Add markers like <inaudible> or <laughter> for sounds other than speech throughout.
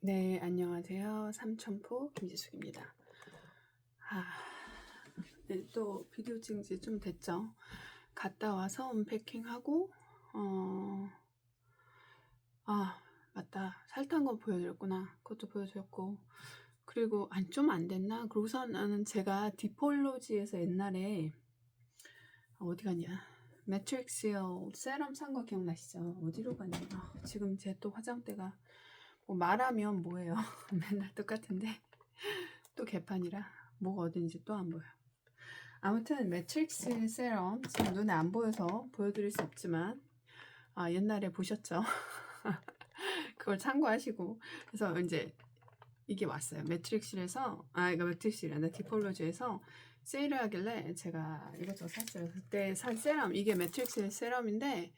네, 안녕하세요. 삼천포 김지숙입니다. 아, 네, 또 비디오 찍은 지 좀 됐죠. 갔다 와서 언패킹하고, 어, 아, 맞다. 살탄 거 보여드렸구나. 그것도 보여드렸고. 그리고, 아니, 좀안 됐나? 그러고서는 제가 디폴로지에서 옛날에, 어디 갔냐. 매트릭스요 세럼 산 거 기억나시죠? 어디로 갔냐. 아, 지금 제 또 화장대가 뭐 말하면 뭐예요? <laughs> 맨날 똑같은데 또 개판이라 뭐가 어딘지 또 안 보여. 아무튼 매트릭스 세럼 지금 눈에 안 보여서 보여드릴 수 없지만 아 옛날에 보셨죠? <laughs> 그걸 참고하시고 그래서 이제 이게 왔어요. 매트릭스에서 아 이거 매트릭스란다 디폴로지에서 세일을 하길래 제가 이것저것 샀어요. 그때 산 세럼 이게 매트릭스 세럼인데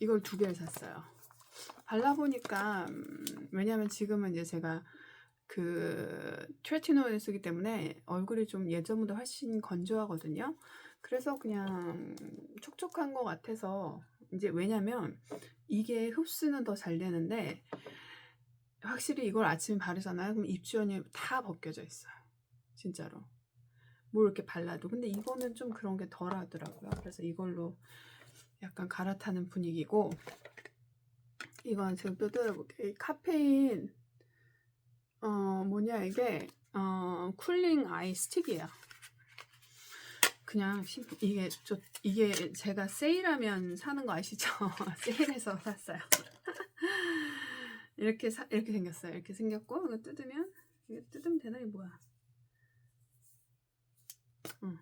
이걸 두 개를 샀어요. 발라보니까 음, 왜냐면 지금은 이제 제가 그 트레티놀을 쓰기 때문에 얼굴이 좀 예전보다 훨씬 건조하거든요. 그래서 그냥 촉촉한 것 같아서 이제 왜냐면 이게 흡수는 더 잘 되는데 확실히 이걸 아침에 바르잖아요. 그럼 입주연이 다 벗겨져 있어요. 진짜로. 뭐 이렇게 발라도. 근데 이거는 좀 그런 게 덜 하더라고요. 그래서 이걸로 약간 갈아타는 분위기고 이건 제가 또 뜯어볼게요. 이 카페인 어 뭐냐 이게 어 쿨링 아이 스틱이에요. 그냥 심- 이게 저 이게 제가 세일하면 사는 거 아시죠? <laughs> 세일해서 샀어요. <laughs> 이렇게 사, 이렇게 생겼어요. 이렇게 생겼고 이거 뜯으면 이게 뜯으면 되나 이 뭐야? 응.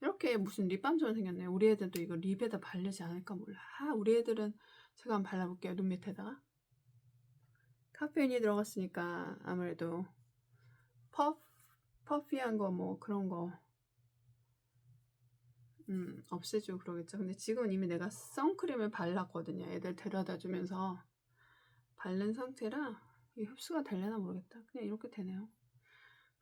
이렇게 무슨 립밤처럼 생겼네 요. 우리 애들도 이거 립에다 바르지 않을까 몰라. 아, 우리 애들은 제가 한번 발라볼게요. 눈 밑에다가. 카페인이 들어갔으니까 아무래도 퍼 퍼피한 거 뭐 그런 거 음, 없애주고 그러겠죠. 근데 지금은 이미 내가 선크림을 발랐거든요. 애들 데려다 주면서 바른 상태라 이게 흡수가 되려나 모르겠다. 그냥 이렇게 되네요.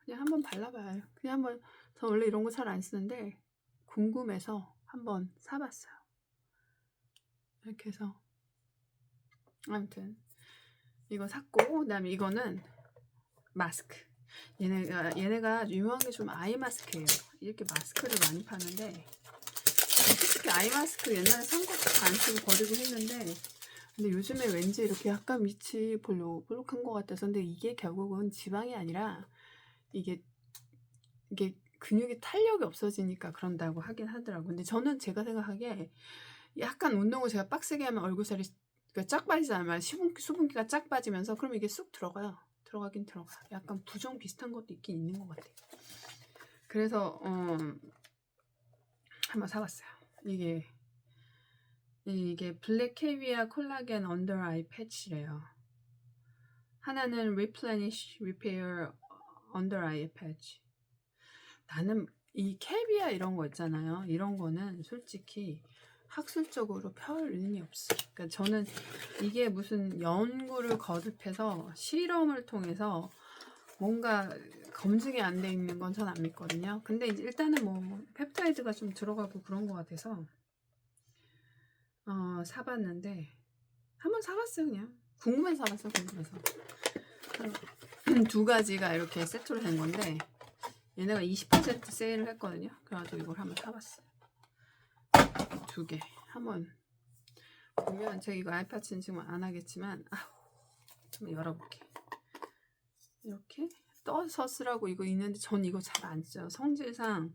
그냥 한번 발라봐요. 그냥 한번 저 원래 이런 거 잘 안 쓰는데 궁금해서 한번 사봤어요. 이렇게 해서 아무튼 이거 샀고 그다음에 이거는 마스크. 얘네가 얘네가 유명한 게 좀 아이 마스크예요. 이렇게 마스크를 많이 파는데 솔직히 아이 마스크 옛날에 산 것도 안 쓰고 버리고 했는데 근데 요즘에 왠지 이렇게 약간 밑이 볼록볼록한 것 같아서 근데 이게 결국은 지방이 아니라 이게 이게 근육이 탄력이 없어지니까 그런다고 하긴 하더라고. 근데 저는 제가 생각하기에 약간 운동을 제가 빡세게 하면 얼굴살이 그쫙 빠지잖아요. 수분, 수분기가 쫙 빠지면서 그럼 이게 쑥 들어가요. 들어가긴 들어가. 약간 부종 비슷한 것도 있긴 있는 것 같아요. 그래서 어, 한번 사봤어요. 이게 이게 블랙 캐비아 콜라겐 언더 아이 패치래요. 하나는 replenish repair under eye patch. 나는 이 캐비아 이런 거 있잖아요. 이런 거는 솔직히 학술적으로 별 의미 없어. 그러니까 저는 이게 무슨 연구를 거듭해서 실험을 통해서 뭔가 검증이 안 돼 있는 건 전 안 믿거든요. 근데 일단은 뭐 펩타이드가 좀 들어가고 그런 것 같아서 어, 사봤는데 한번 사봤어요 그냥 궁금해서 사봤어 궁금해서 두 가지가 이렇게 세트로 된 건데 얘네가 20% 세일을 했거든요. 그래가지고 이걸 한번 사봤어요. 두 개. 한번 보면 제가 이거 아이파치는 지금 안 하겠지만 한번 열어볼게. 이렇게 떠서 쓰라고 이거 있는데 전 이거 잘 안 써요. 성질상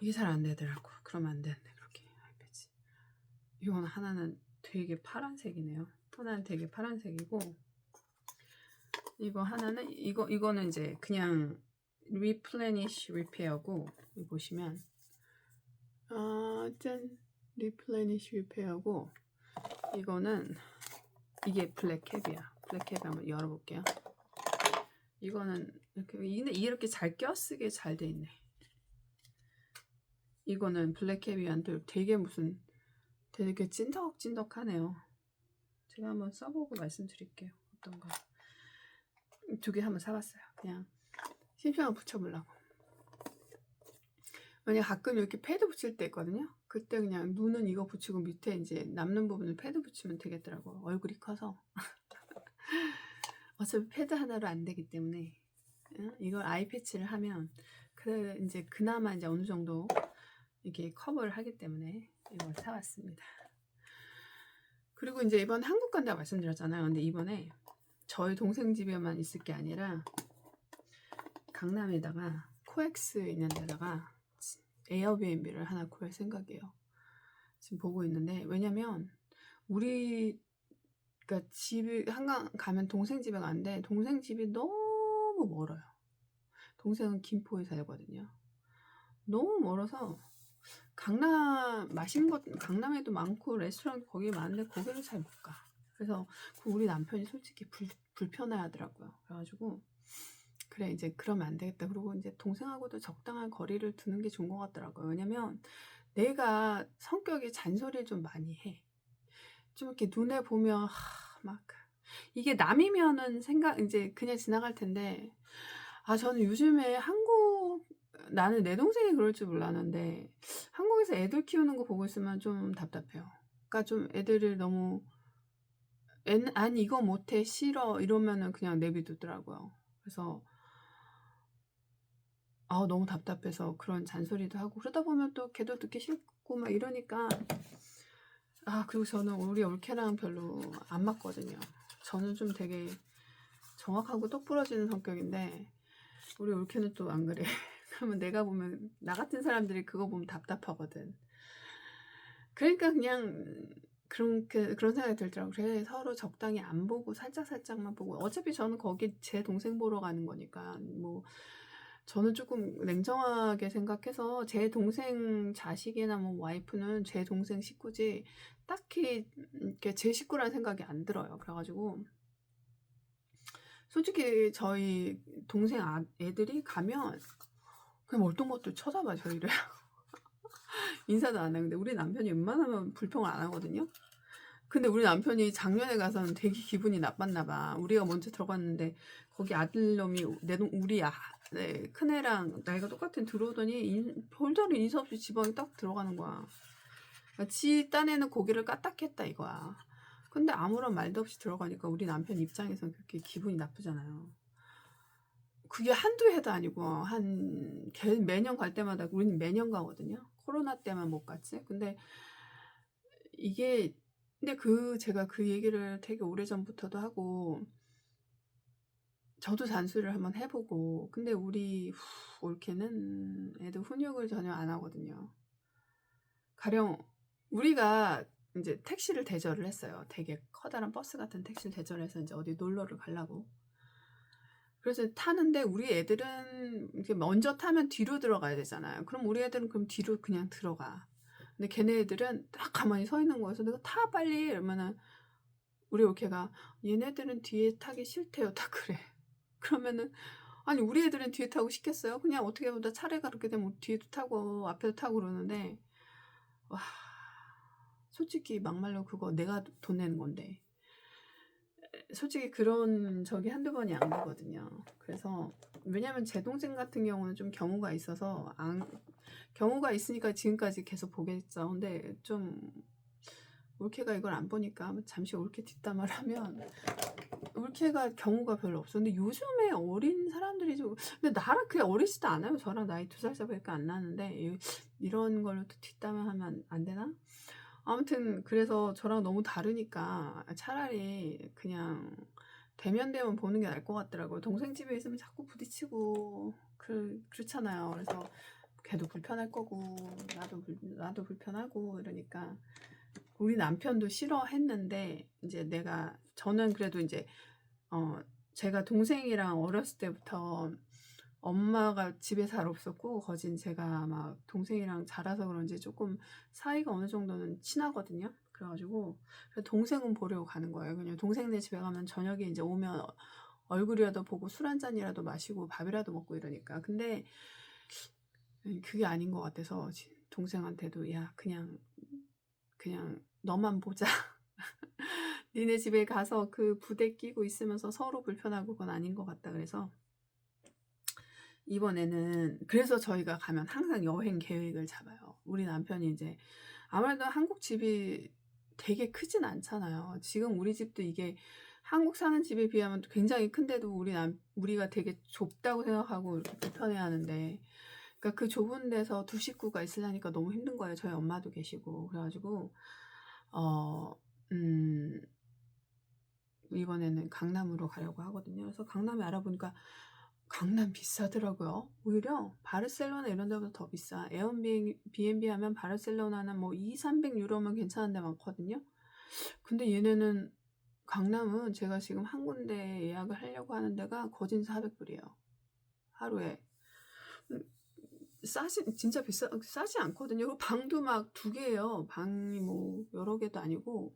이게 잘 안 되더라고. 그러면 안 되는데 그렇게 아이패치. 이건 하나는 되게 파란색이네요. 하나는 되게 파란색이고 이거 하나는 이거 이거는 이제 그냥 replenish repair고 보시면 아 짠 replenish repair고 이거는 이게 블랙캡이야. 블랙캡 한번 열어볼게요. 이거는 이렇게 이렇게 잘 껴쓰게 잘 돼 있네. 이거는 블랙캡이한테 되게 무슨 되게 찐덕찐덕하네요. 제가 한번 써보고 말씀드릴게요. 어떤가. 두 개 한번 사봤어요. 그냥 심심하면 붙여보려고. 만약 가끔 이렇게 패드 붙일 때 있거든요. 그때 그냥 눈은 이거 붙이고 밑에 이제 남는 부분을 패드 붙이면 되겠더라고. 얼굴이 커서. <laughs> 어차피 패드 하나로 안 되기 때문에 응? 이걸 아이 패치를 하면 그래 이제 그나마 이제 어느 정도 이게 커버를 하기 때문에 이걸 사왔습니다. 그리고 이제 이번 한국 간다 말씀드렸잖아요. 근데 이번에 저희 동생 집에만 있을 게 아니라 강남에다가 코엑스 있는 데다가 에어비앤비를 하나 구할 생각이에요. 지금 보고 있는데 왜냐면 우리 그러니까 집이 한강 가면 동생 집에 가는데 동생 집이 너무 멀어요. 동생은 김포에 살거든요. 너무 멀어서 강남 맛있는 것 강남에도 많고 레스토랑 거기 많은데 거기를 잘 못 가. 그래서 그 우리 남편이 솔직히 불, 불편해하더라고요. 그래가지고 그래 이제 그러면 안 되겠다. 그리고 이제 동생하고도 적당한 거리를 두는 게 좋은 것 같더라고요. 왜냐면 내가 성격이 잔소리를 좀 많이 해. 좀 이렇게 눈에 보면 하, 막 이게 남이면은 생각 이제 그냥 지나갈 텐데 아 저는 요즘에 한국 나는 내 동생이 그럴 줄 몰랐는데 한국에서 애들 키우는 거 보고 있으면 좀 답답해요. 그러니까 좀 애들을 너무 애, 아니 이거 못해 싫어 이러면은 그냥 내비두더라고요. 그래서 아 너무 답답해서 그런 잔소리도 하고 그러다 보면 또 걔도 듣기 싫고 막 이러니까 아 그리고 저는 우리 올케랑 별로 안 맞거든요. 저는 좀 되게 정확하고 똑부러지는 성격인데 우리 올케는 또 안 그래. <laughs> 그러면 내가 보면 나 같은 사람들이 그거 보면 답답하거든. 그러니까 그냥 그런 그, 그런 생각이 들더라고. 그래 서로 적당히 안 보고 살짝 살짝만 보고 어차피 저는 거기 제 동생 보러 가는 거니까 뭐 저는 조금 냉정하게 생각해서 제 동생 자식이나 뭐 와이프는 제 동생 식구지 딱히 이렇게 제 식구라는 생각이 안 들어요. 그래가지고 솔직히 저희 동생 아, 애들이 가면 그냥 멀뚱멀뚱 쳐다봐 저희를 <laughs> 인사도 안 해. 근데 우리 남편이 웬만하면 불평을 안 하거든요. 근데 우리 남편이 작년에 가서는 되게 기분이 나빴나 봐. 우리가 먼저 들어갔는데 거기 아들놈이 내 동, 우리 아, 네, 큰애랑 나이가 똑같은 들어오더니 인, 별다른 인사 없이 지방에 딱 들어가는 거야. 그러니까 지 딴에는 고기를 까딱했다 이거야. 근데 아무런 말도 없이 들어가니까 우리 남편 입장에서는 그렇게 기분이 나쁘잖아요. 그게 한두 해도 아니고 한 개- 매년 갈 때마다 우리는 매년 가거든요. 코로나 때만 못 갔지. 근데 이게 근데 그 제가 그 얘기를 되게 오래 전부터도 하고 저도 잔소리를 한번 해보고 근데 우리 후, 올케는 애들 훈육을 전혀 안 하거든요. 가령 우리가 이제 택시를 대절을 했어요. 되게 커다란 버스 같은 택시를 대절해서 이제 어디 놀러를 가려고. 그래서 타는데 우리 애들은 이렇게 먼저 타면 뒤로 들어가야 되잖아요. 그럼 우리 애들은 그럼 뒤로 그냥 들어가. 근데 걔네 애들은 딱 가만히 서 있는 거여서 내가 타 빨리 이러면은 우리 올케가 얘네들은 뒤에 타기 싫대요. 다 그래. 그러면은 아니 우리 애들은 뒤에 타고 싶겠어요? 그냥 어떻게 보다 차례가 그렇게 되면 뒤에도 타고 앞에도 타고 그러는데 와 솔직히 막말로 그거 내가 돈 내는 건데 솔직히 그런 적이 한두 번이 안 가거든요. 그래서 왜냐면 제 동생 같은 경우는 좀 경우가 있어서 안, 경우가 있으니까 지금까지 계속 보겠죠. 근데 좀 올케가 이걸 안 보니까 잠시 올케 뒷담화를 <laughs> 하면 올케가 경우가 별로 없어. 근데 요즘에 어린 사람들이 좀 근데 나랑 그게 어리지도 않아요. 저랑 나이 두 살 차이밖에 안 나는데 이- 이런 걸로 또 뒷담화하면 안 되나? 아무튼 그래서 저랑 너무 다르니까 차라리 그냥 대면 대면 보는 게 나을 것 같더라고요. 동생 집에 있으면 자꾸 부딪히고 그 그렇잖아요. 그래서 걔도 불편할 거고 나도 불, 나도 불편하고 이러니까 우리 남편도 싫어했는데 이제 내가 저는 그래도 이제 어 제가 동생이랑 어렸을 때부터 엄마가 집에 잘 없었고 거진 제가 막 동생이랑 자라서 그런지 조금 사이가 어느 정도는 친하거든요. 그래가지고 동생은 보려고 가는 거예요. 그냥 동생네 집에 가면 저녁에 이제 오면 얼굴이라도 보고 술 한 잔이라도 마시고 밥이라도 먹고 이러니까. 근데 그게 아닌 것 같아서 지- 동생한테도 야 그냥 그냥 너만 보자. <laughs> 니네 집에 가서 그 부대 끼고 있으면서 서로 불편하고 그건 아닌 것 같다 그래서 이번에는 그래서 저희가 가면 항상 여행 계획을 잡아요. 우리 남편이 이제 아무래도 한국 집이 되게 크진 않잖아요. 지금 우리 집도 이게 한국 사는 집에 비하면 굉장히 큰데도 우리 남, 우리가 되게 좁다고 생각하고 이렇게 불편해 하는데, 그러니까 그 좁은 데서 두 식구가 있으려니까 너무 힘든 거예요. 저희 엄마도 계시고. 그래가지고, 어, 음, 이번에는 강남으로 가려고 하거든요. 그래서 강남에 알아보니까 강남 비싸더라고요. 오히려 바르셀로나 이런 데보다 더 비싸. 에어비앤비 하면 바르셀로나는 뭐 2, 300 유로면 괜찮은 데 많거든요. 근데 얘네는 강남은 제가 지금 한 군데 예약을 하려고 하는 데가 거진 400불이에요. 하루에. 음, 싸지, 진짜 비싸, 싸지 않거든요. 방도 막 두 개예요. 방이 뭐 여러 개도 아니고.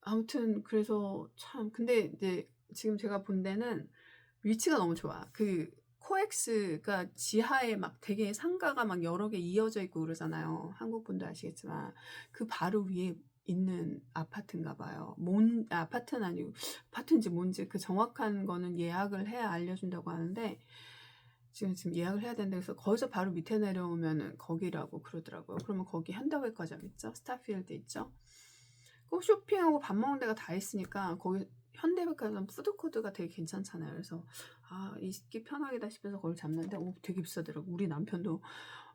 아무튼 그래서 참 근데 이제 지금 제가 본 데는 위치가 너무 좋아. 그 코엑스가 지하에 막 되게 상가가 막 여러 개 이어져 있고 그러잖아요. 한국 분도 아시겠지만 그 바로 위에 있는 아파트인가 봐요. 뭔 아, 아파트는 아니고 아파트인지 뭔지 그 정확한 거는 예약을 해야 알려준다고 하는데 지금 지금 예약을 해야 된다 그래서 거기서 바로 밑에 내려오면은 거기라고 그러더라고요. 그러면 거기 현대백화점 있죠, 스타필드 있죠. 꼭 쇼핑하고 밥 먹는 데가 다 있으니까 거기 현대백화점 푸드코드가 되게 괜찮잖아요. 그래서 아 있기 편하겠다 싶어서 거기 잡는데 오 되게 비싸더라고. 우리 남편도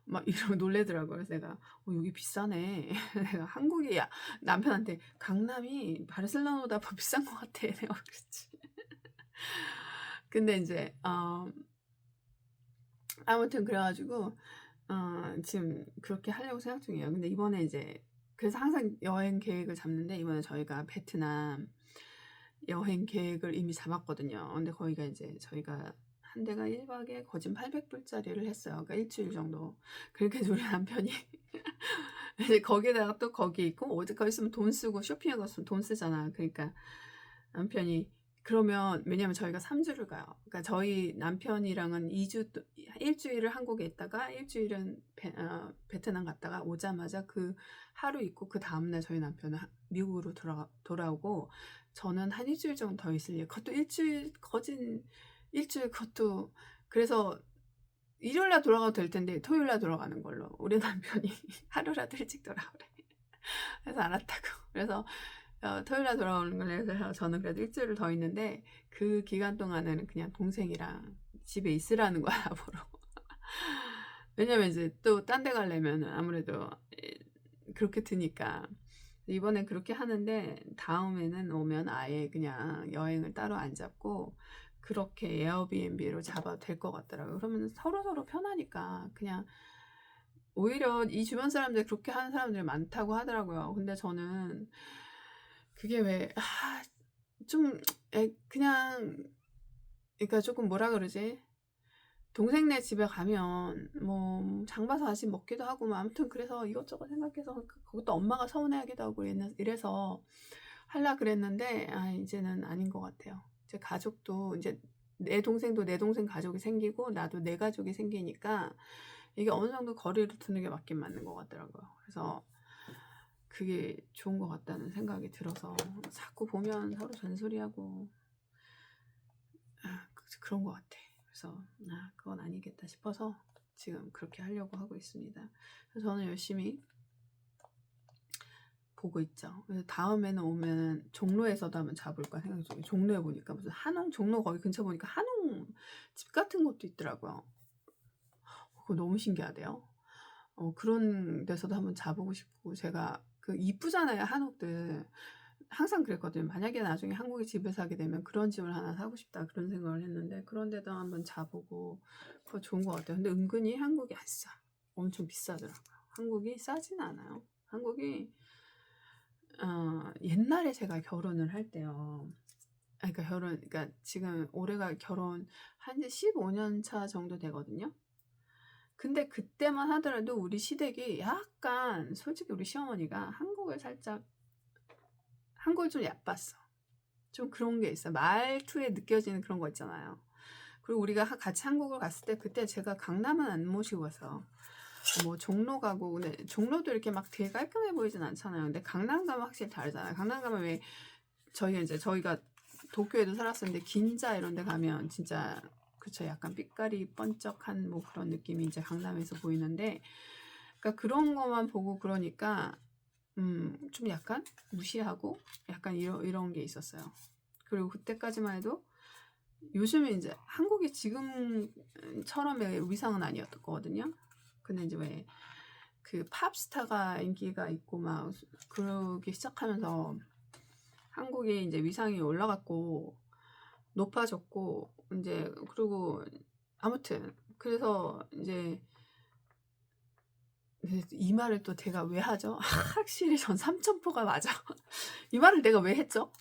막 이러고 <laughs> 놀래더라고요. 그래서 내가 어, 여기 비싸네. <laughs> 내가 한국이 야, 남편한테 강남이 바르셀로나보다 더 비싼 것 같아. <laughs> 내가 그랬지. 근데 이제 어, 아무튼 그래가지고 어, 지금 그렇게 하려고 생각 중이에요. 근데 이번에 이제 그래서 항상 여행 계획을 잡는데 이번에 저희가 베트남 여행 계획을 이미 잡았거든요. 근데 거기가 이제 저희가 한 대가 1박에 거진 800불짜리를 했어요. 그러니까 일주일 정도. 그렇게 <laughs> 우리 남편이 이제 거기다가 또 거기 있고 어디 거기 있으면 돈 쓰고 쇼핑하고 있으면 돈 쓰잖아. 그러니까 남편이 그러면 왜냐면 저희가 3주를 가요. 그러니까 저희 남편이랑은 2주 또- 일주일을 한국에 있다가 일주일은 베, 어, 베트남 갔다가 오자마자 그 하루 있고 그 다음 날 저희 남편은 하- 미국으로 돌아 돌아오고 저는 한 일주일 정도 더 있을 예. 그것도 일주일 거진 일주일 그것도 그래서 일요일 날 돌아가도 될 텐데 토요일 날 돌아가는 걸로 우리 <laughs> 남편이 하루라도 일찍 돌아오래. 그래서 알았다고. 그래서 어, 토요일날 돌아오는 걸 해서 저는 그래도 일주일을 더 있는데 그 기간 동안에는 그냥 동생이랑 집에 있으라는 거야 <laughs> 보러. 왜냐면 이제 또 딴 데 가려면 아무래도 예, 그렇게 드니까 이번엔 그렇게 하는데 다음에는 오면 아예 그냥 여행을 따로 안 잡고 그렇게 에어비앤비로 잡아도 될 것 같더라고요. 그러면 서로 서로 편하니까 그냥 오히려 이 주변 사람들 그렇게 하는 사람들이 많다고 하더라고요. 근데 저는 그게 왜, 아, 좀, 에, 그냥, 그러니까 조금 뭐라 그러지? 동생네 집에 가면, 뭐, 장봐서 아직 먹기도 하고, 뭐, 아무튼 그래서 이것저것 생각해서, 그- 그것도 엄마가 서운해하기도 하고, 이래- 이래서 하려 그랬는데, 아, 이제는 아닌 것 같아요. 제 가족도, 이제 내 동생도 내 동생 가족이 생기고, 나도 내 가족이 생기니까, 이게 어느 정도 거리를 두는 게 맞긴 맞는 것 같더라고요. 그래서, 그게 좋은 것 같다는 생각이 들어서 자꾸 보면 서로 잔소리하고 아, 그- 그런 것 같아. 그래서 아, 그건 아니겠다 싶어서 지금 그렇게 하려고 하고 있습니다. 그래서 저는 열심히 보고 있죠. 그래서 다음에는 오면 종로에서도 한번 잡을까 생각 중이에요. 종로에 보니까 무슨 한옥 종로 거기 근처 보니까 한옥 집 같은 것도 있더라고요. 그거 너무 신기하대요. 어, 그런 데서도 한번 자보고 싶고 제가 그 이쁘잖아요 한옥들. 항상 그랬거든요 만약에 나중에 한국에 집을 사게 되면 그런 집을 하나 사고 싶다 그런 생각을 했는데 그런 데도 한번 자보고 그거 좋은 것 같아요. 근데 은근히 한국이 안 싸 엄청 비싸더라고요. 한국이 싸진 않아요. 한국이 어, 옛날에 제가 결혼을 할 때요. 아, 그러니까 결혼 그러니까 지금 올해가 결혼 한지 15년 차 정도 되거든요 근데 그때만 하더라도 우리 시댁이 약간 솔직히 우리 시어머니가 한국을 살짝 한국을 좀 얕봤어. 좀 그런 게 있어. 말투에 느껴지는 그런 거 있잖아요. 그리고 우리가 하- 같이 한국을 갔을 때 그때 제가 강남은 안 모시고 가서 뭐 종로 가고 근데 종로도 이렇게 막 되게 깔끔해 보이진 않잖아요. 근데 강남 가면 확실히 다르잖아요. 강남 가면 왜 저희가 이제 저희가 도쿄에도 살았었는데 긴자 이런 데 가면 진짜 그쵸 약간 빛깔이 번쩍한 뭐 그런 느낌이 이제 강남에서 보이는데 그러니까 그런 것만 보고 그러니까 음, 좀 약간 무시하고 약간 이런 이런 게 있었어요. 그리고 그때까지만 해도 요즘에 이제 한국이 지금처럼의 위상은 아니었거든요. 근데 이제 왜 그 팝스타가 인기가 있고 막 그러기 시작하면서 한국이 이제 위상이 올라갔고 높아졌고 이제 그리고 아무튼 그래서 이제 이 말을 또 제가 왜 하죠? <laughs> 확실히 전 삼천포가 맞아. <laughs> 이 말을 내가 왜 했죠?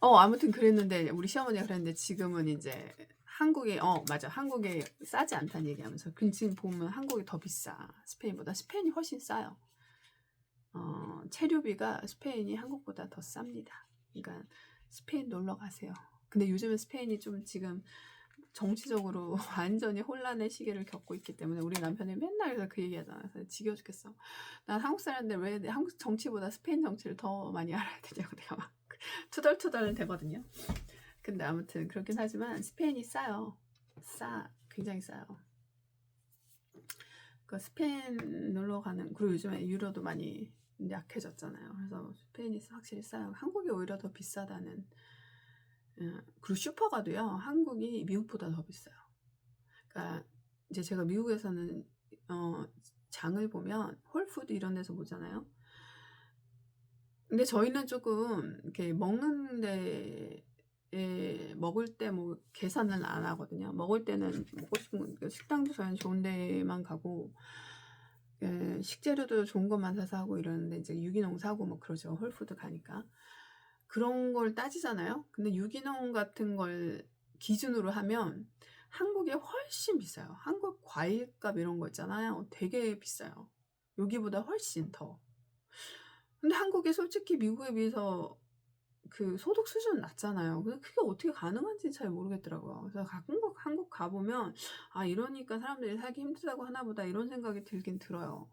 어 아무튼 그랬는데 우리 시어머니가 그랬는데 지금은 이제 한국에 어 맞아 한국에 싸지 않다는 얘기하면서 그 지금 보면 한국이 더 비싸 스페인보다 스페인이 훨씬 싸요. 어 체류비가 스페인이 한국보다 더 쌉니다. 그러니까 스페인 놀러 가세요. 근데 요즘에 스페인이 좀 지금 정치적으로 <laughs> 완전히 혼란의 시기를 겪고 있기 때문에 우리 남편이 맨날 그래서 그 얘기하잖아요. 지겨워 죽겠어. 난 한국 사람인데 왜 한국 정치보다 스페인 정치를 더 많이 알아야 되냐고 <laughs> 내가 막 투덜투덜 되거든요. 근데 아무튼 그렇긴 하지만 스페인이 싸요. 싸. 굉장히 싸요. 그 스페인 놀러 가는 그리고 요즘에 유로도 많이 약해졌잖아요. 그래서 스페인이 확실히 싸요. 한국이 오히려 더 비싸다는 예, 그리고 슈퍼가도요. 한국이 미국보다 더 비싸요. 그러니까 이제 제가 미국에서는 어, 장을 보면 홀푸드 이런 데서 보잖아요. 근데 저희는 조금 이렇게 먹는데 에 먹을 때 뭐 계산은 안 하거든요. 먹을 때는 먹고 싶은 거 식당도 저희는 좋은 데만 가고 에, 식재료도 좋은 것만 사서 하고 이러는데 이제 유기농 사고 뭐 그러죠. 홀푸드 가니까. 그런 걸 따지잖아요. 근데 유기농 같은 걸 기준으로 하면 한국이 훨씬 비싸요. 한국 과일값 이런 거 있잖아요. 되게 비싸요. 여기보다 훨씬 더. 근데 한국이 솔직히 미국에 비해서 그 소득 수준은 낮잖아요. 근데 그게 어떻게 가능한지 잘 모르겠더라고요. 그래서 가끔 한국 가보면 아 이러니까 사람들이 살기 힘들다고 하나보다 이런 생각이 들긴 들어요.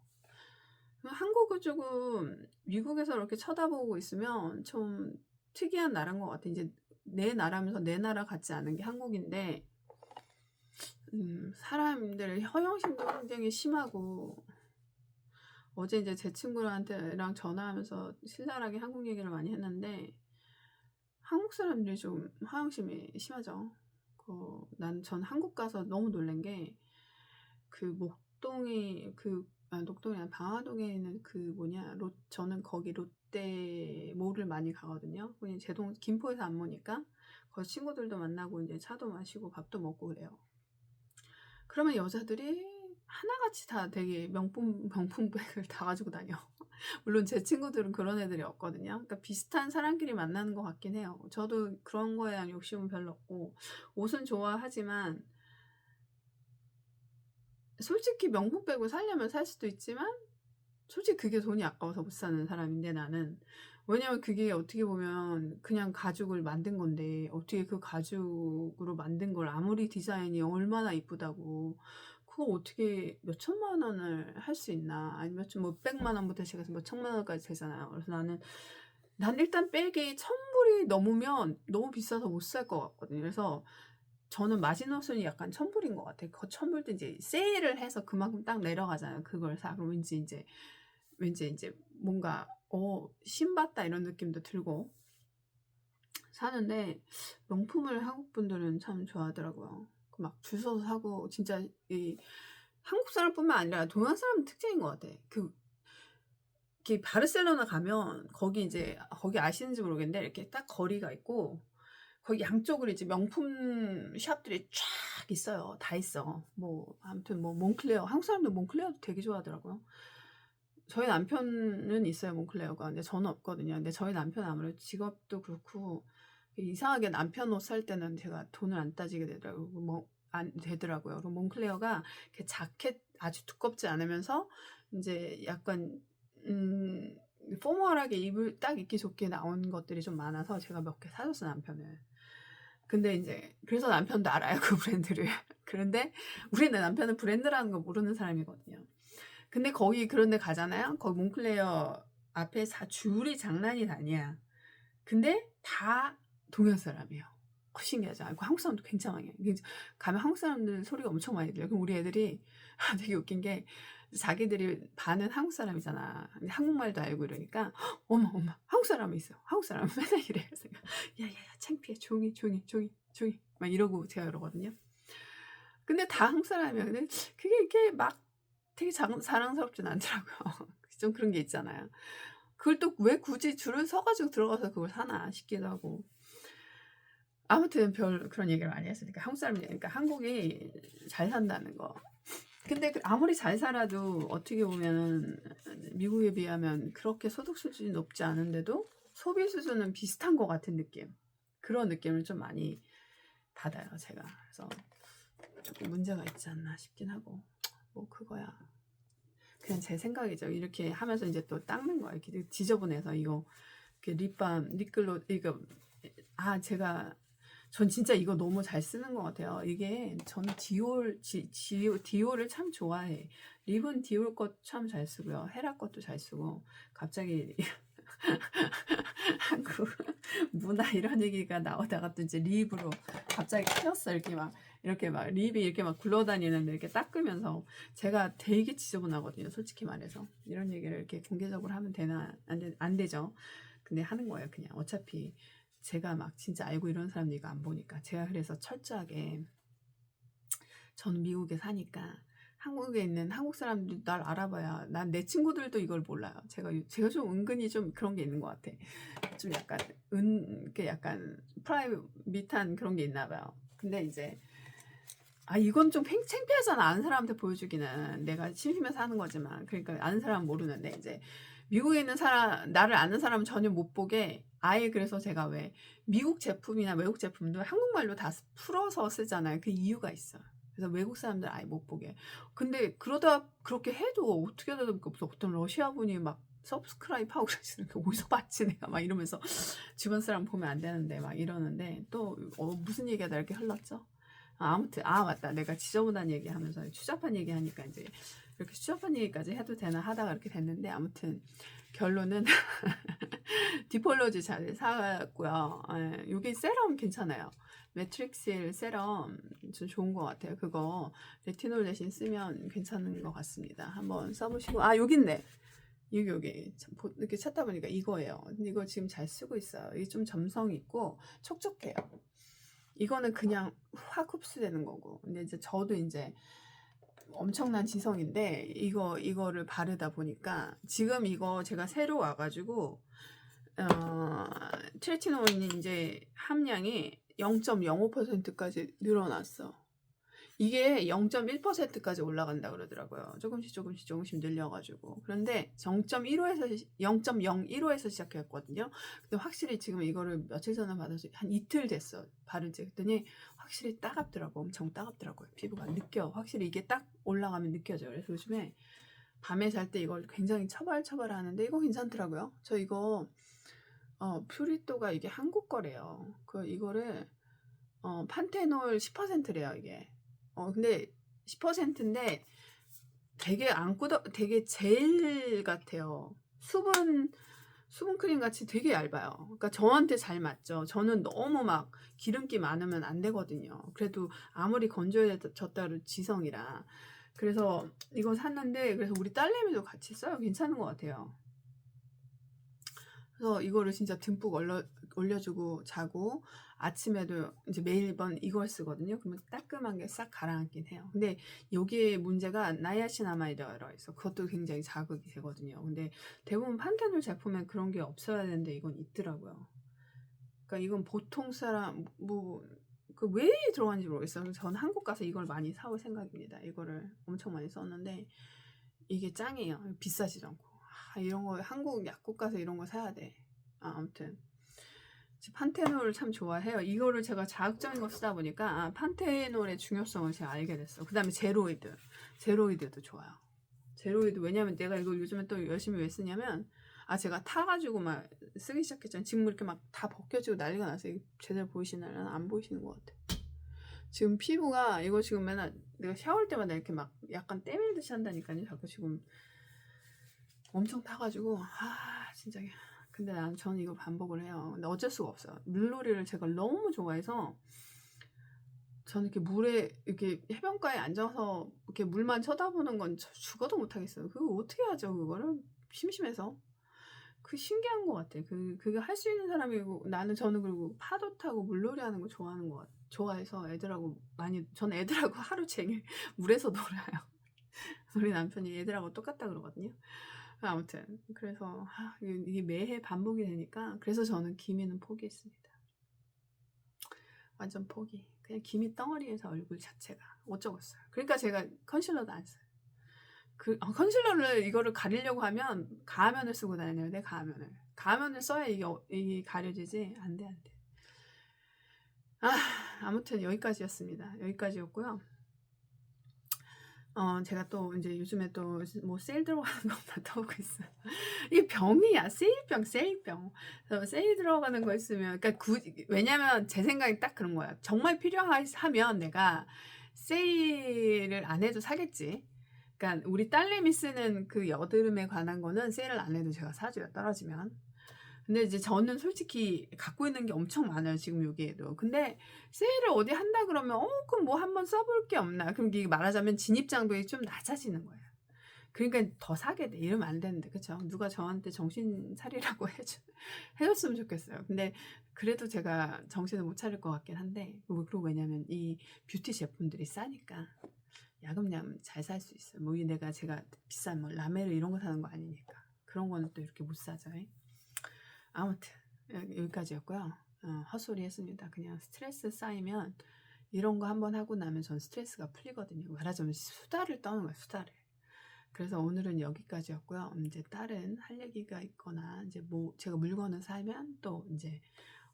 한국을 조금 미국에서 이렇게 쳐다보고 있으면 좀 특이한 나라인 것 같아. 이제 내 나라면서 내 나라 같지 않은 게 한국인데, 음, 사람들 허영심도 굉장히 심하고, 어제 이제 제 친구랑한테랑 전화하면서 신랄하게 한국 얘기를 많이 했는데, 한국 사람들이 좀 허영심이 심하죠. 그, 난 전 한국 가서 너무 놀란 게, 그 목동이, 그, 아, 녹동이 아니라 방화동에 있는 그 뭐냐, 롯, 저는 거기 롯 데몰을 많이 가거든요. 그냥 제 동, 김포에서 안 모니까, 거기 친구들도 만나고 이제 차도 마시고 밥도 먹고 그래요. 그러면 여자들이 하나같이 다 되게 명품, <laughs> 명품백을 다 가지고 다녀. <laughs> 물론 제 친구들은 그런 애들이 없거든요. 그러니까 비슷한 사람끼리 만나는 것 같긴 해요. 저도 그런 거에 대한 욕심은 별로 없고, 옷은 좋아하지만, 솔직히 명품 백을 살려면 살 수도 있지만, 솔직히 그게 돈이 아까워서 못 사는 사람인데 나는. 왜냐면 그게 어떻게 보면 그냥 가죽을 만든 건데, 어떻게 그 가죽으로 만든 걸 아무리 디자인이 얼마나 이쁘다고, 그거 어떻게 몇 천만 원을 할 수 있나. 아니면 좀몇 백만 원부터 시작해서 몇 천만 원까지 되잖아요. 그래서 나는, 난 일단 백이 천불이 넘으면 너무 비싸서 못 살 것 같거든요. 그래서 저는 마지노선이 약간 천불인 것 같아요. 그 천불도 이제 세일을 해서 그만큼 딱 내려가잖아요. 그걸 사. 그럼 왠지 이제, 왠지 이제 뭔가, 어, 신받다 이런 느낌도 들고. 사는데, 명품을 한국 분들은 참 좋아하더라고요. 그막줄 서서 사고, 진짜 이, 한국 사람뿐만 아니라 동양 사람 특징인 것 같아. 그, 이렇게 바르셀로나 가면, 거기 이제, 거기 아시는지 모르겠는데, 이렇게 딱 거리가 있고, 거기 양쪽으로 이제 명품 샵들이 쫙 있어요. 다 있어. 뭐 아무튼 뭐 몽클레어 한국 사람들 몽클레어도 되게 좋아하더라고요. 저희 남편은 있어요 몽클레어가. 근데 저는 없거든요. 근데 저희 남편 아무래도 직업도 그렇고 이상하게 남편 옷 살 때는 제가 돈을 안 따지게 되더라고요. 뭐 안 되더라고요. 그리고 몽클레어가 이렇게 자켓 아주 두껍지 않으면서 이제 약간 음 포멀하게 입을 딱 입기 좋게 나온 것들이 좀 많아서 제가 몇 개 사줬어요 남편을. 근데 이제 그래서 남편도 알아요 그 브랜드를. <laughs> 그런데 우리 남편은 브랜드라는 거 모르는 사람이거든요. 근데 거기 그런데 가잖아요. 거기 몽클레어 앞에 다 줄이 장난이 아니야. 근데 다 동양 사람이에요. 신기하죠. 아, 한국 사람도 굉장해요. 이게 가면 한국 사람들 소리가 엄청 많이 들려요. 그럼 우리 애들이 <laughs> 되게 웃긴 게 자기들이 반은 한국 사람이잖아. 한국말도 알고 이러니까 어머 어머 한국 사람이 있어. 한국 사람 <laughs> 맨날 이래요. 그래서 야야야 창피해 조용히 조용히 조용히 조용히 막 이러고 제가 이러거든요. 근데 다 한국 사람이야. 근데 그게 이렇게 막 되게 자, 자랑스럽진 않더라고요. <laughs> 좀 그런 게 있잖아요. 그걸 또 왜 굳이 줄을 서가지고 들어가서 그걸 사나 싶기도 하고. 아무튼 별 그런 얘기를 많이 했으니까 한국 사람이니까 한국이 잘 산다는 거. 근데 그 아무리 잘 살아도 어떻게 보면 미국에 비하면 그렇게 소득 수준이 높지 않은데도 소비 수준은 비슷한 것 같은 느낌. 그런 느낌을 좀 많이 받아요, 제가. 그래서 조금 문제가 있지 않나 싶긴 하고. 뭐 그거야. 그냥 제 생각이죠. 이렇게 하면서 이제 또 닦는 거야. 이렇게 지저분해서 이거 이렇게 립밤, 립글로 이거 아 제가 전 진짜 이거 너무 잘 쓰는 것 같아요. 이게 저는 디올 지, 지, 디올을 참 좋아해. 립은 디올 것 참 잘 쓰고요. 헤라 것도 잘 쓰고 갑자기 <laughs> 한국 문화 이런 얘기가 나오다가 또 이제 립으로 갑자기 튀었어 이렇게 막 이렇게 막 립이 이렇게 막 굴러다니는데 이렇게 닦으면서 제가 되게 지저분하거든요. 솔직히 말해서 이런 얘기를 이렇게 공개적으로 하면 되나 안, 되, 안 되죠. 근데 하는 거예요. 그냥 어차피 제가 막 진짜 알고 이런 사람 얘기 안 보니까 제가 그래서 철저하게 저는 미국에 사니까 한국에 있는 한국 사람들이 날 알아봐야 난 내 친구들도 이걸 몰라요. 제가 요- 제가 좀 은근히 좀 그런 게 있는 것 같아. 좀 약간 은, 게 약간 프라이빗한 그런 게 있나 봐요. 근데 이제 아 이건 좀 팽- 창피하잖아? 아는 사람한테 보여주기는. 내가 심심해서 하는 거지만. 그러니까 아는 사람은 모르는데 이제 미국에 있는 사람 나를 아는 사람은 전혀 못 보게 아예 그래서 제가 왜 미국 제품이나 외국 제품도 한국말로 다 쓰- 풀어서 쓰잖아요. 그 이유가 있어. 그래서 외국 사람들 아예 못 보게. 근데 그러다 그렇게 해도 어떻게 해야 될까 없어 어떤 러시아 분이 막 서브스크라이브 하고 그러시는 게 어디서 봤지 내가? 막 이러면서 <laughs> 주변 사람 보면 안 되는데 막 이러는데 또 어, 무슨 얘기가 나 이렇게 흘렀죠 아, 아무튼 아 맞다 내가 지저분한 얘기하면서 추잡한 얘기하니까 이제 이렇게 추잡한 얘기까지 해도 되나 하다가 이렇게 됐는데 아무튼 결론은 <laughs> 디폴로지 잘 사고요. 예, 여기 세럼 괜찮아요. 매트릭실 세럼 좀 좋은 것 같아요. 그거 레티놀 대신 쓰면 괜찮은 것 같습니다. 한번 써보시고 아 여기 있네. 여기 여기 이렇게 찾다 보니까 이거예요. 이거 지금 잘 쓰고 있어요. 이게 좀 점성 있고 촉촉해요. 이거는 그냥 확 흡수되는 거고. 근데 이제 저도 이제 엄청난 지성인데 이거 이거를 바르다 보니까 지금 이거 제가 새로 와가지고 어, 트레티놀이 이제 함량이 0.05%까지 늘어났어. 이게 0.1%까지 올라간다 그러더라고요. 조금씩 조금씩 조금씩 늘려가지고. 그런데 0.15에서 0.015에서 시작했거든요. 근데 확실히 지금 이거를 며칠 전에 받아서 한 이틀 됐어. 바르지. 그랬더니 확실히 따갑더라고. 엄청 따갑더라고요. 피부가 느껴. 확실히 이게 딱 올라가면 느껴져요. 그래서 요즘에 밤에 잘 때 이걸 굉장히 처발처발 하는데 이거 괜찮더라고요. 저 이거 어, 퓨리또가 이게 한국 거래요. 그 이거를 어, 판테놀 10%래요, 이게. 어, 근데 10%인데 되게 안 꾸덕 되게 젤 같아요. 수분 수분 크림 같이 되게 얇아요. 그러니까 저한테 잘 맞죠. 저는 너무 막 기름기 많으면 안 되거든요. 그래도 아무리 건조해졌다고 지성이라. 그래서 이거 샀는데 그래서 우리 딸내미도 같이 써요. 괜찮은 것 같아요. 그래서 이거를 진짜 듬뿍 올려, 올려주고 자고 아침에도 이제 매일번 이걸 쓰거든요. 그러면 따끔한 게 싹 가라앉긴 해요. 근데 여기에 문제가 나이아신아마이드 들어있어. 그것도 굉장히 자극이 되거든요. 근데 대부분 판테놀 제품엔 그런 게 없어야 되는데 이건 있더라고요. 그러니까 이건 보통 사람 뭐 그 왜 들어간지 모르겠어요. 저는 한국 가서 이걸 많이 사올 생각입니다. 이거를 엄청 많이 썼는데 이게 짱이에요. 비싸지도 않고. 아, 이런 거 한국 약국 가서 이런 거 사야 돼. 아, 아무튼 판테놀을 참 좋아해요. 이거를 제가 자극적인 거 쓰다 보니까 아, 판테놀의 중요성을 제가 알게 됐어. 그 다음에 제로이드. 제로이드도 좋아요. 제로이드 왜냐면 내가 이걸 요즘에 또 열심히 왜 쓰냐면 아 제가 타가지고 막 쓰기 시작했잖아요. 지금 이렇게 막 다 벗겨지고 난리가. 이게 제대로 보이시나요? 안 보이시는 것 같아. 지금 피부가 이거 지금 맨날 내가 샤워할 때마다 이렇게 막 약간 때밀듯이 한다니까요. 자꾸 지금 엄청 타가지고 아 진짜 근데 난 저는 이거 반복을 해요. 근데 어쩔 수가 없어요. 물놀이를 제가 너무 좋아해서 저는 이렇게 물에 이렇게 해변가에 앉아서 이렇게 물만 쳐다보는 건저 죽어도 못 하겠어요. 그거 어떻게 하죠? 그거를 심심해서. 그 신기한 것 같아. 그 그게 할 수 있는 사람이고 나는 저는 그리고 파도 타고 물놀이 하는 거 좋아하는 것 같아. 좋아해서 애들하고 많이 전 애들하고 <laughs> 하루 종일 물에서 놀아요. <laughs> 우리 남편이 애들하고 똑같다 그러거든요. 아무튼 그래서 아, 이게 매해 반복이 되니까 그래서 저는 기미는 포기했습니다. 완전 포기. 그냥 기미 덩어리에서 얼굴 자체가 어쩌겠어요. 그러니까 제가 컨실러도 안 써요. 그 아, 컨실러를 이거를 가리려고 하면 가면을 쓰고 다녀요. 내 가면을. 가면을 써야 이게, 어- 이게 가려지지. 안 돼, 안 돼. 아, 아무튼 여기까지였습니다. 여기까지였고요. 어, 제가 또 이제 요즘에 또 뭐 세일 들어가는 <laughs> 것만 떠오고 있어요. 이게 병이야. 세일병, 세일병. 그래서 세일 들어가는 거 있으면, 그러니까 구, 왜냐면 제 생각이 딱 그런 거야. 정말 필요하면 내가 세일을 안 해도 사겠지. 그러니까 우리 딸내미 쓰는 그 여드름에 관한 거는 세일을 안 해도 제가 사줘요. 떨어지면. 근데 이제 저는 솔직히 갖고 있는 게 엄청 많아요. 지금 여기에도. 근데 세일을 어디 한다 그러면 어 그럼 뭐 한번 써볼 게 없나? 그럼 이게 말하자면 진입 장벽이 좀 낮아지는 거예요. 그러니까 더 사게 돼. 이러면 안 되는데 그쵸? 누가 저한테 정신 차리라고 <laughs> 해줘, 해줬으면 좋겠어요. 근데 그래도 제가 정신을 못 차릴 것 같긴 한데 뭐 그리고 왜냐면 이 뷰티 제품들이 싸니까 야금야금 잘 살 수 있어요. 뭐 이 내가 제가 비싼 뭐 라메르 이런 거 사는 거 아니니까 그런 거는 또 이렇게 못 사죠. 아무튼 여기- 여기까지였고요. 어, 헛소리 했습니다. 그냥 스트레스 쌓이면 이런 거 한번 하고 나면 전 스트레스가 풀리거든요. 말하자면 수다를 떠는 거예요. 수다를. 그래서 오늘은 여기까지였고요. 이제 다른 할 얘기가 있거나 이제 뭐 제가 물건을 사면 또 이제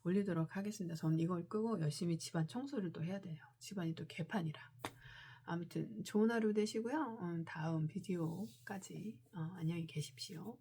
올리도록 하겠습니다. 저는 이걸 끄고 열심히 집안 청소를 또 해야 돼요. 집안이 또 개판이라. 아무튼 좋은 하루 되시고요. 음, 다음 비디오까지 어, 안녕히 계십시오.